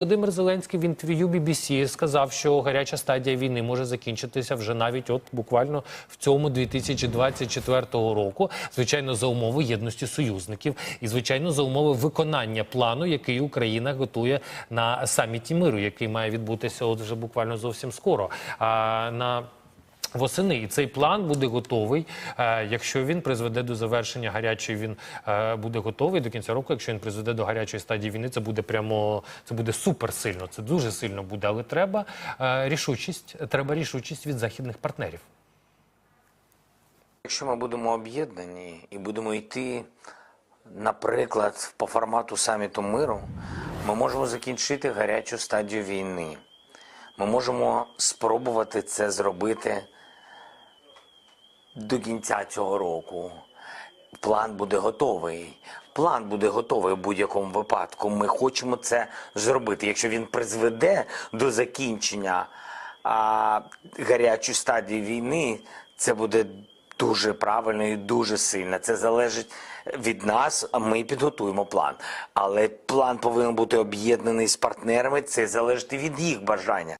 Володимир Зеленський в інтерв'ю BBC сказав, що гаряча стадія війни може закінчитися вже навіть от буквально в цьому 2024 року. Звичайно, за умови єдності союзників і звичайно за умови виконання плану, який Україна готує на саміті миру, який має відбутися от вже буквально зовсім скоро. А на Восени і цей план буде готовий. е, Якщо він призведе до завершення гарячої, він е, буде готовий до кінця року. Якщо він призведе до гарячої стадії війни, це буде прямо це буде супер сильно. Це дуже сильно буде. Але треба е, рішучість. Треба рішучість від західних партнерів. Якщо ми будемо об'єднані і будемо йти, наприклад, по формату саміту миру, ми можемо закінчити гарячу стадію війни. Ми можемо спробувати це зробити до кінця цього року. План буде готовий. План буде готовий у будь-якому випадку. Ми хочемо це зробити. Якщо він призведе до закінчення а, гарячої стадії війни, це буде дуже правильно і дуже сильно. Це залежить від нас. Ми підготуємо план. Але план повинен бути об'єднаний з партнерами. Це залежить від їх бажання.